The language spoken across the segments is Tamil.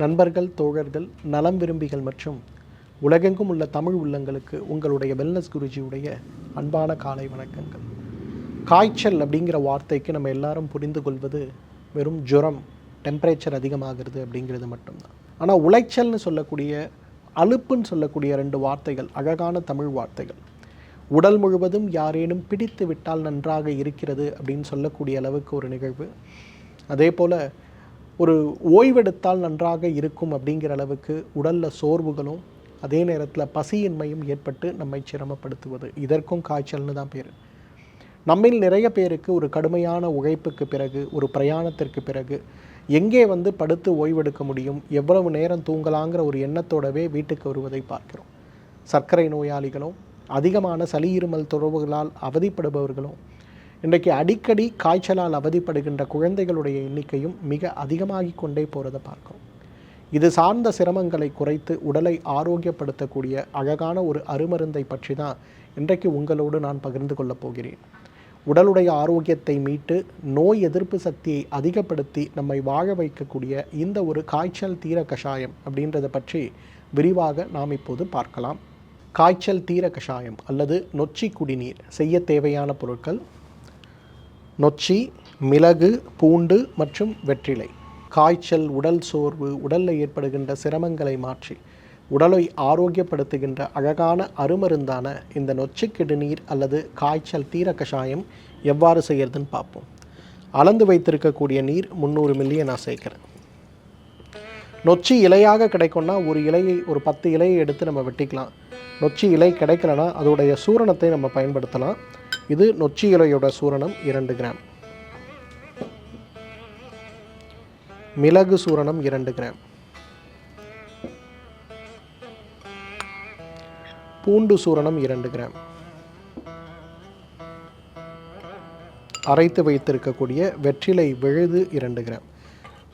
நண்பர்கள் தோழர்கள் நலம் விரும்பிகள் மற்றும் உலகெங்கும் உள்ள தமிழ் உள்ளங்களுக்கு உங்களுடைய வெல்னஸ் குருஜியுடைய அன்பான காலை வணக்கங்கள். காய்ச்சல் அப்படிங்கிற வார்த்தைக்கு நம்ம எல்லாரும் புரிந்து கொள்வது வெறும் ஜுரம் டெம்பரேச்சர் அதிகமாகிறது அப்படிங்கிறது மட்டும்தான். ஆனால் உளைச்சல்னு சொல்லக்கூடிய அலுப்புன்னு சொல்லக்கூடிய ரெண்டு வார்த்தைகள் அழகான தமிழ் வார்த்தைகள். உடல் முழுவதும் யாரேனும் பிடித்து விட்டால் நன்றாக இருக்கிறது அப்படின்னு சொல்லக்கூடிய அளவுக்கு ஒரு நிகழ்வு. அதே போல் ஒரு ஓய்வெடுத்தால் நன்றாக இருக்கும் அப்படிங்கிற அளவுக்கு உடலில் சோர்வுகளும் அதே நேரத்தில் பசியின்மையும் ஏற்பட்டு நம்மை சிரமப்படுத்துவது. இதற்கும் காய்ச்சல்னு தான் பேர். நம்மில் நிறைய பேருக்கு ஒரு கடுமையான உழைப்புக்கு பிறகு ஒரு பிரயாணத்திற்கு பிறகு எங்கே வந்து படுத்து ஓய்வெடுக்க முடியும் எவ்வளவு நேரம் தூங்கலாங்கிற ஒரு எண்ணத்தோடவே வீட்டுக்கு வருவதை பார்க்கிறோம். சர்க்கரை நோயாளிகளும் அதிகமான சளி இருமல் தொடர்புகளால் அவதிப்படுபவர்களும் இன்றைக்கு அடிக்கடி காய்ச்சலால் அவதிப்படுகின்ற குழந்தைகளுடைய எண்ணிக்கையும் மிக அதிகமாகி கொண்டே போகிறத பார்க்கும் இது சார்ந்த சிரமங்களை குறைத்து உடலை ஆரோக்கியப்படுத்தக்கூடிய அழகான ஒரு அருமருந்தை பற்றி தான் இன்றைக்கு உங்களோடு நான் பகிர்ந்து கொள்ளப் போகிறேன். உடலுடைய ஆரோக்கியத்தை மீட்டு நோய் எதிர்ப்பு சக்தியை அதிகப்படுத்தி நம்மை வாழ வைக்கக்கூடிய இந்த ஒரு காய்ச்சல் தீர கஷாயம் அப்படின்றத பற்றி விரிவாக நாம் இப்போது பார்க்கலாம். காய்ச்சல் தீர கஷாயம் அல்லது நொச்சி குடிநீர் செய்ய தேவையான பொருட்கள் நொச்சி மிளகு பூண்டு மற்றும் வெற்றிலை. காய்ச்சல் உடல் சோர்வு உடலில் ஏற்படுகின்ற சிரமங்களை மாற்றி உடலை ஆரோக்கியப்படுத்துகின்ற அழகான அருமருந்தான இந்த நொச்சிக்கிடுநீர் அல்லது காய்ச்சல் தீர கஷாயம் எவ்வாறு செய்கிறதுன்னு பார்ப்போம். அளந்து வைத்திருக்கக்கூடிய நீர் முந்நூறு மில்லியை நான் சேர்க்குறேன். நொச்சி இலையாக கிடைக்கும்னா ஒரு இலையை ஒரு பத்து இலையை எடுத்து நம்ம வெட்டிக்கலாம். நொச்சி இலை கிடைக்கலனா அதோடைய சூரணத்தை நம்ம பயன்படுத்தலாம். இது நொச்சி இலையோட சூரணம் இரண்டு கிராம். மிளகு சூரணம் இரண்டு கிராம். பூண்டு சூரணம் இரண்டு கிராம். அரைத்து வைத்திருக்கக்கூடிய வெற்றிலை விழுது இரண்டு கிராம்.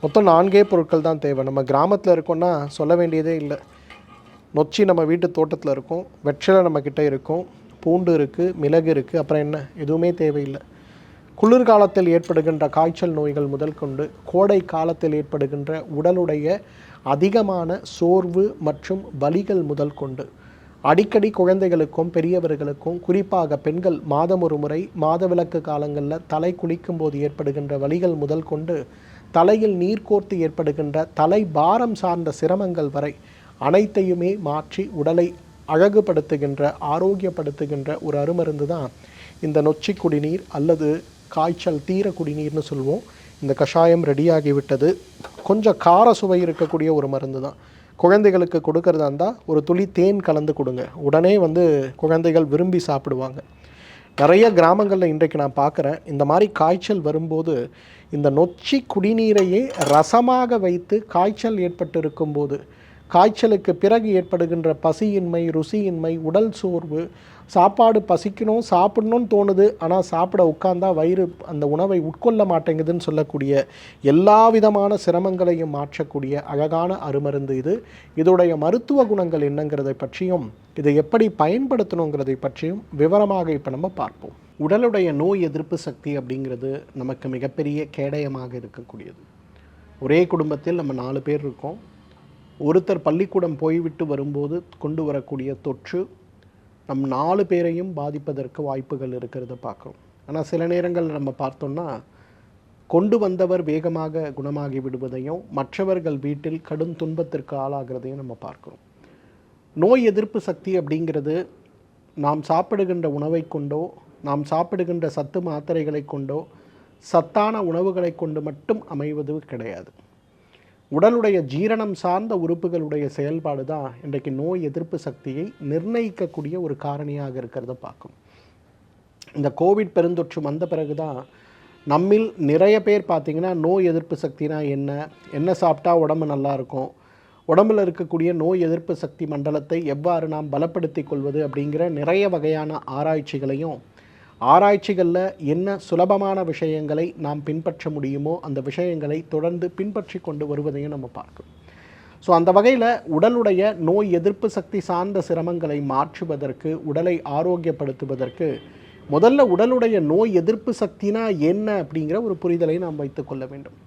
மொத்தம் நான்கே பொருட்கள் தான் தேவை. நம்ம கிராமத்தில் இருக்கோம்னா சொல்ல வேண்டியதே இல்லை. நொச்சி நம்ம வீட்டு தோட்டத்தில் இருக்கும். வெற்றிலை நம்மக்கிட்ட இருக்கும். பூண்டு இருக்குது மிளகு இருக்குது அப்புறம் என்ன? எதுவுமே தேவையில்லை. குளிர்காலத்தில் ஏற்படுகின்ற காய்ச்சல் நோய்கள் முதல் கொண்டு கோடை காலத்தில் ஏற்படுகின்ற உடலுடைய அதிகமான சோர்வு மற்றும் வலிகள் முதல் கொண்டு அடிக்கடி குழந்தைகளுக்கும் பெரியவர்களுக்கும் குறிப்பாக பெண்கள் மாதம் ஒரு முறை மாதவிலக்கு காலங்களில் தலை குளிக்கும் போது ஏற்படுகின்ற வலிகள் முதல் கொண்டு தலையில் நீர் கோர்த்து ஏற்படுகின்ற தலை பாரம் சார்ந்த சிரமங்கள் வரை அனைத்தையுமே மாற்றி உடலை அழகுபடுத்துகின்ற ஆரோக்கியப்படுத்துகின்ற ஒரு அருமருந்து தான் இந்த நொச்சி குடிநீர் அல்லது காய்ச்சல் தீர குடிநீர்னு சொல்லுவோம் இந்த கஷாயம் ரெடியாகிவிட்டது. கொஞ்சம் கார சுவை இருக்கக்கூடிய ஒரு மருந்து தான் குழந்தைகளுக்கு கொடுக்கறதா இருந்தால் ஒரு துளி தேன் கலந்து கொடுங்க. உடனே வந்து குழந்தைகள் விரும்பி சாப்பிடுவாங்க. நிறைய கிராமங்களில் இன்றைக்கு நான் பார்க்குறேன். இந்த மாதிரி காய்ச்சல் வரும்போது இந்த நொச்சி குடிநீரையே ரசமாக வைத்து காய்ச்சல் ஏற்பட்டு இருக்கும்போது காய்ச்சலுக்கு பிறகு ஏற்படுகின்ற பசியின்மை ருசியின்மை உடல் சோர்வு சாப்பாடு பசிக்கணும் சாப்பிடணும்னு தோணுது. ஆனால் சாப்பிட உட்கார்ந்தா வயிறு அந்த உணவை உட்கொள்ள மாட்டேங்குதுன்னு சொல்லக்கூடிய எல்லா விதமான சிரமங்களையும் மாற்றக்கூடிய அழகான அருமருந்து இது. இதோடைய மருத்துவ குணங்கள் என்னங்கிறதை பற்றியும் இதை எப்படி பயன்படுத்தணுங்கிறதை பற்றியும் விவரமாக இப்போ நம்ம பார்ப்போம். உடலுடைய நோய் எதிர்ப்பு சக்தி அப்படிங்கிறது நமக்கு மிகப்பெரிய கேடயமாக இருக்கக்கூடியது. ஒரே குடும்பத்தில் நம்ம நாலு பேர் இருக்கோம். ஒருத்தர் பள்ளிக்கூடம் போய்விட்டு வரும்போது கொண்டு வரக்கூடிய தொற்று நம் நாலு பேரையும் பாதிப்பதற்கு வாய்ப்புகள் இருக்கிறத பார்க்குறோம். ஆனால் சில நேரங்கள் நம்ம பார்த்தோம்னா கொண்டு வந்தவர் வேகமாக குணமாகி விடுவதையும் மற்றவர்கள் வீட்டில் கடும் துன்பத்திற்கு ஆளாகிறதையும் நம்ம பார்க்குறோம். நோய் எதிர்ப்பு சக்தி அப்படிங்கிறது நாம் சாப்பிடுகின்ற உணவை கொண்டோ நாம் சாப்பிடுகின்ற சத்து மாத்திரைகளை கொண்டோ சத்தான உணவுகளை கொண்டு மட்டும் அமைவது கிடையாது. உடலுடைய ஜீரணம் சார்ந்த உறுப்புகளுடைய செயல்பாடு தான் இன்றைக்கு நோய் எதிர்ப்பு சக்தியை நிர்ணயிக்கக்கூடிய ஒரு காரணியாக இருக்கிறத பார்க்கும். இந்த கோவிட் பெருந்தொற்று வந்த பிறகு தான் நம்மில் நிறைய பேர் பார்த்திங்கன்னா நோய் எதிர்ப்பு சக்தினா என்ன என்ன சாப்பிட்டா உடம்பு நல்லாயிருக்கும் உடம்பில் இருக்கக்கூடிய நோய் எதிர்ப்பு சக்தி மண்டலத்தை எவ்வாறு நாம் பலப்படுத்தி கொள்வது அப்படிங்கிற நிறைய வகையான ஆராய்ச்சிகளையும் ஆராய்ச்சிகளில் என்ன சுலபமான விஷயங்களை நாம் பின்பற்ற முடியுமோ அந்த விஷயங்களை தொடர்ந்து பின்பற்றி கொண்டு வருவதையும் நம்ம பார்க்கணும். ஸோ அந்த வகையில் உடலுடைய நோய் எதிர்ப்பு சக்தி சார்ந்த சிரமங்களை மாற்றுவதற்கு உடலை ஆரோக்கியப்படுத்துவதற்கு முதல்ல உடலுடைய நோய் எதிர்ப்பு சக்தினா என்ன அப்படிங்கிற ஒரு புரிதலை நாம் வைத்துக்கொள்ள வேண்டும்.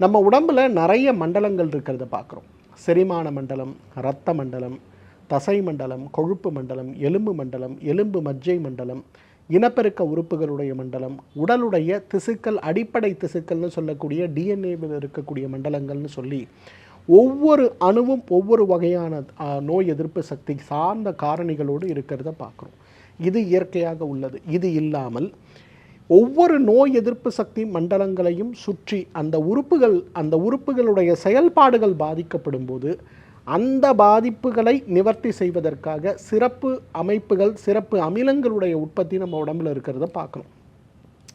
நம்ம உடம்பில் நிறைய மண்டலங்கள் இருக்கிறத பார்க்குறோம். செரிமான மண்டலம் இரத்த மண்டலம் தசை மண்டலம் கொழுப்பு மண்டலம் எலும்பு மண்டலம் எலும்பு மஜ்ஜை மண்டலம் இனப்பெருக்க உறுப்புகளுடைய மண்டலம் உடலுடைய திசுக்கள் அடிப்படை திசுக்கள்னு சொல்லக்கூடிய டிஎன்ஏவில் இருக்கக்கூடிய மண்டலங்கள்னு சொல்லி ஒவ்வொரு அணுவும் ஒவ்வொரு வகையான நோய் எதிர்ப்பு சக்தி சார்ந்த காரணிகளோடு இருக்கிறத பார்க்குறோம். இது இயற்கையாக உள்ளது. இது இல்லாமல் ஒவ்வொரு நோய் எதிர்ப்பு சக்தி மண்டலங்களையும் சுற்றி அந்த உறுப்புகள் அந்த உறுப்புகளுடைய செயல்பாடுகள் பாதிக்கப்படும் போது அந்த பாதிப்புகளை நிவர்த்தி செய்வதற்காக சிறப்பு அமைப்புகள் சிறப்பு அமிலங்களுடைய உற்பத்தி நம்ம உடம்புல இருக்கிறத பார்க்கணும்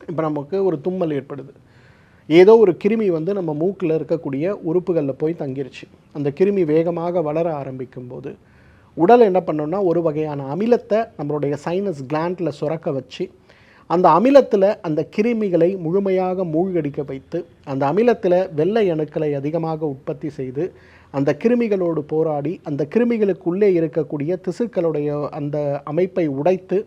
இப்போ நமக்கு ஒரு தும்மல் ஏற்படுது. ஏதோ ஒரு கிருமி வந்து நம்ம மூக்கில் இருக்கக்கூடிய உறுப்புகளில் போய் தங்கிருச்சு. அந்த கிருமி வேகமாக வளர ஆரம்பிக்கும் போது உடல் என்ன பண்ணோன்னா ஒரு வகையான அமிலத்தை நம்மளுடைய சைனஸ் கிளாண்டில் சுரக்க வச்சு அந்த அமிலத்தில் அந்த கிருமிகளை முழுமையாக மூழ்கடிக்க வைத்து அந்த அமிலத்தில் வெள்ளை அணுக்களை அதிகமாக உற்பத்தி செய்து அந்த கிருமிகளோடு போராடி அந்த கிருமிகளுக்குள்ளே இருக்கக்கூடிய திசுக்களுடைய அந்த அமைப்பை உடைத்து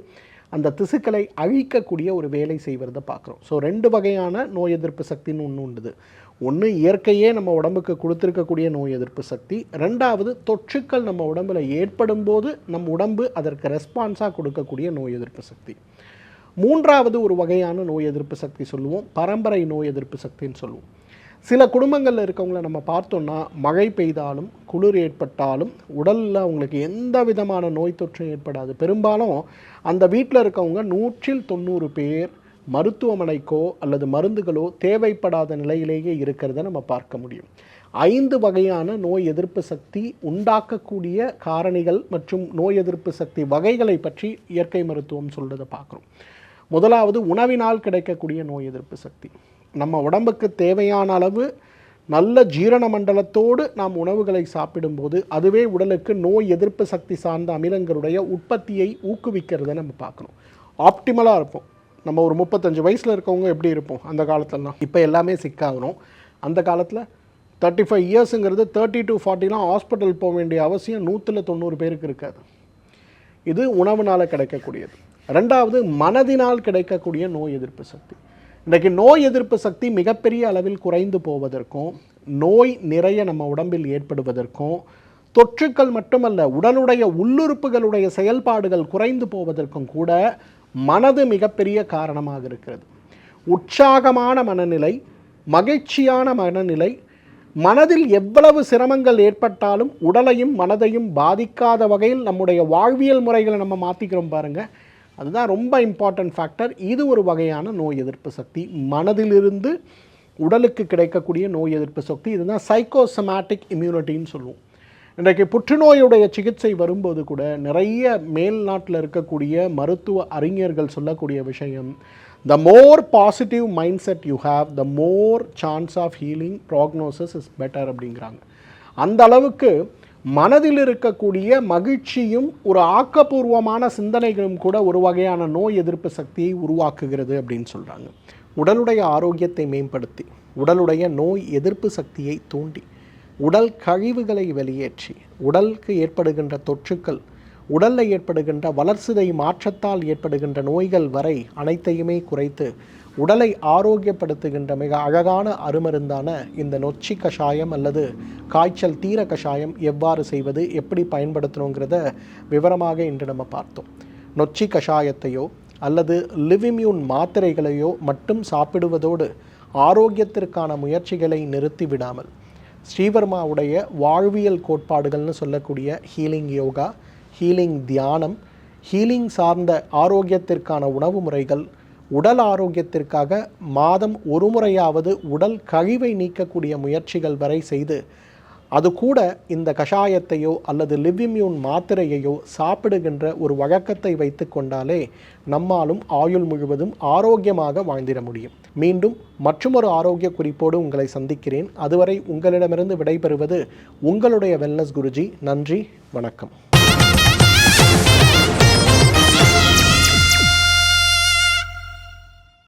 அந்த திசுக்களை அழிக்கக்கூடிய ஒரு வேலை செய்வதை பார்க்குறோம். ஸோ ரெண்டு வகையான நோய் எதிர்ப்பு சக்தின்னு ஒன்று உண்டுது. ஒன்று இயற்கையே நம்ம உடம்புக்கு கொடுத்துருக்கக்கூடிய நோய் எதிர்ப்பு சக்தி. ரெண்டாவது தொற்றுக்கள் நம்ம உடம்புல ஏற்படும் போது நம் உடம்பு அதற்கு ரெஸ்பான்ஸாக கொடுக்கக்கூடிய நோய் எதிர்ப்பு சக்தி. மூன்றாவது ஒரு வகையான நோய் எதிர்ப்பு சக்தி சொல்லுவோம். பரம்பரை நோய் எதிர்ப்பு சக்தின்னு சொல்லுவோம். சில குடும்பங்களில் இருக்கவங்கள நம்ம பார்த்தோம்னா மழை பெய்தாலும் குளிர் ஏற்பட்டாலும் உடலில் அவங்களுக்கு எந்த விதமான நோய் தொற்றும் ஏற்படாது. பெரும்பாலும் அந்த வீட்டில் இருக்கவங்க நூற்றில் தொண்ணூறு பேர் மருத்துவமனைக்கோ அல்லது மருந்துகளோ தேவைப்படாத நிலையிலேயே இருக்கிறத நம்ம பார்க்க முடியும். ஐந்து வகையான நோய் எதிர்ப்பு சக்தி உண்டாக்கக்கூடிய காரணிகள் மற்றும் நோய் எதிர்ப்பு சக்தி வகைகளை பற்றி இயற்கை மருத்துவம் சொல்கிறத பார்க்குறோம். முதலாவது உணவினால் கிடைக்கக்கூடிய நோய் எதிர்ப்பு சக்தி. நம்ம உடம்புக்கு தேவையான அளவு நல்ல ஜீரண மண்டலத்தோடு நாம் உணவுகளை சாப்பிடும்போது அதுவே உடலுக்கு நோய் எதிர்ப்பு சக்தி சார்ந்த அமிலங்களுடைய உற்பத்தியை ஊக்குவிக்கிறத நம்ம பார்க்கணும். ஆப்டிமலாக இருப்போம். நம்ம ஒரு முப்பத்தஞ்சு வயசில் இருக்கவங்க எப்படி இருப்போம் அந்த காலத்துலலாம்? இப்போ எல்லாமே சிக்காகணும். அந்த காலத்தில் தேர்ட்டி ஃபைவ் இயர்ஸுங்கிறது தேர்ட்டி டு ஃபார்ட்டிலாம் ஹாஸ்பிட்டல் போக வேண்டிய அவசியம் நூற்றில் தொண்ணூறு பேருக்கு இருக்காது. இது உணவுனால் கிடைக்கக்கூடியது. ரெண்டாவது மனதினால் கிடைக்கக்கூடிய நோய் எதிர்ப்பு சக்தி. இன்றைக்கு நோய் எதிர்ப்பு சக்தி மிகப்பெரிய அளவில் குறைந்து போவதற்கும் நோய் நிறைய நம்ம உடம்பில் ஏற்படுவதற்கும் தொற்றுக்கள் மட்டுமல்ல உடலுடைய உள்ளுறுப்புகளுடைய செயல்பாடுகள் குறைந்து போவதற்கும் கூட மனது மிகப்பெரிய காரணமாக இருக்கிறது. உற்சாகமான மனநிலை மகிழ்ச்சியான மனநிலை மனதில் எவ்வளவு சிரமங்கள் ஏற்பட்டாலும் உடலையும் மனதையும் பாதிக்காத வகையில் நம்முடைய வாழ்வியல் முறைகளை நம்ம மாற்றிக்கிறோம் பாருங்கள் அதுதான் ரொம்ப இம்பார்ட்டன்ட் ஃபேக்டர் இது ஒரு வகையான நோய் எதிர்ப்பு சக்தி. மனதிலிருந்து உடலுக்கு கிடைக்கக்கூடிய நோய் எதிர்ப்பு சக்தி. இதுதான் சைக்கோசமேட்டிக் இம்யூனிட்டின்னு சொல்லுவோம். இன்றைக்கு புற்றுநோயுடைய சிகிச்சை வரும்போது கூட நிறைய மேல் நாட்டில் இருக்கக்கூடிய மருத்துவ அறிஞர்கள் சொல்லக்கூடிய விஷயம் the more positive mind set you have the more chance of healing prognosis is better அப்படிங்கிறாங்க. அந்த அளவுக்கு மனதில் இருக்கக்கூடிய மகிழ்ச்சியும் ஒரு ஆக்கப்பூர்வமான சிந்தனைகளும் கூட ஒரு வகையான நோய் எதிர்ப்பு சக்தியை உருவாக்குகிறது அப்படின்னு சொல்கிறாங்க உடலுடைய ஆரோக்கியத்தை மேம்படுத்தி உடலுடைய நோய் எதிர்ப்பு சக்தியை தூண்டி உடல் கழிவுகளை வெளியேற்றி உடலுக்கு ஏற்படுகின்ற தொற்றுக்கள் உடலில் ஏற்படுகின்ற வளர்சிதை மாற்றத்தால் ஏற்படுகின்ற நோய்கள் வரை அனைத்தையுமே குறைத்து உடலை ஆரோக்கியப்படுத்துகின்ற மிக அழகான அருமருந்தான இந்த நொச்சி கஷாயம் அல்லது காய்ச்சல் தீர கஷாயம் எவ்வாறு செய்வது எப்படி பயன்படுத்தணுங்கிறத விவரமாக இன்று நம்ம பார்த்தோம். நொச்சி கஷாயத்தையோ அல்லது லிவிம்யூன் மாத்திரைகளையோ மட்டும் சாப்பிடுவதோடு ஆரோக்கியத்திற்கான முயற்சிகளை நிறுத்தி விடாமல் ஸ்ரீவர்மாவுடைய வாழ்வியல் கோட்பாடுகள்னு சொல்லக்கூடிய ஹீலிங் யோகா ஹீலிங் தியானம் ஹீலிங் சார்ந்த ஆரோக்கியத்திற்கான உணவு முறைகள் உடல் ஆரோக்கியத்திற்காக மாதம் ஒரு முறையாவது உடல் கழிவை நீக்கக்கூடிய முயற்சிகள் வரை செய்து அது கூட இந்த கஷாயத்தையோ அல்லது லிவ்இம்யூன் மாத்திரையையோ சாப்பிடுகின்ற ஒரு வழக்கத்தை வைத்து கொண்டாலே நம்மாலும் ஆயுள் முழுவதும் ஆரோக்கியமாக வாழ்ந்திட முடியும். மீண்டும் மற்றொரு ஆரோக்கிய குறிப்போடு உங்களை சந்திக்கிறேன். அதுவரை உங்களிடமிருந்து விடைபெறுவது உங்களுடைய வெல்னஸ் குருஜி. நன்றி வணக்கம்.